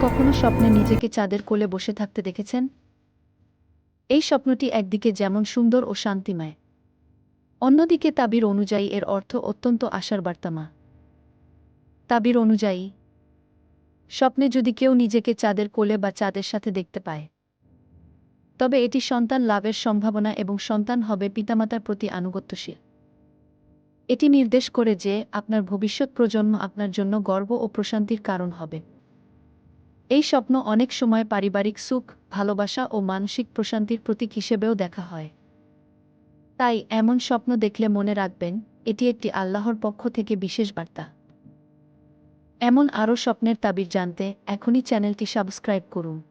স্বপ্নে নিজেকে চাঁদের কোলে বসে থাকতে দেখেছেন? এই স্বপ্নটি একদিকে যেমন সুন্দর ও শান্তিময়, অন্যদিকে তাবির অনুযায়ী এর অর্থ অত্যন্ত আশার বার্তামা তাবির অনুযায়ী, স্বপ্নে যদি কেউ নিজেকে চাঁদের কোলে বা চাঁদের সাথে দেখতে পায়, তবে এটি সন্তান লাভের সম্ভাবনা এবং সন্তান হবে পিতামাতার প্রতি আনুগত্যশীল। এটি নির্দেশ করে যে আপনার ভবিষ্যৎ প্রজন্ম আপনার জন্য গর্ব ও প্রশান্তির কারণ হবে। এই স্বপ্ন অনেক সময় পারিবারিক সুখ, ভালোবাসা ও মানসিক প্রশান্তির প্রতীক হিসেবেও দেখা হয়। তাই এমন স্বপ্ন দেখলে মনে রাখবেন, এটি একটি আল্লাহর পক্ষ থেকে বিশেষ বার্তা। এমন আরও স্বপ্নের তাবির জানতে এখনই চ্যানেলটি সাবস্ক্রাইব করুন।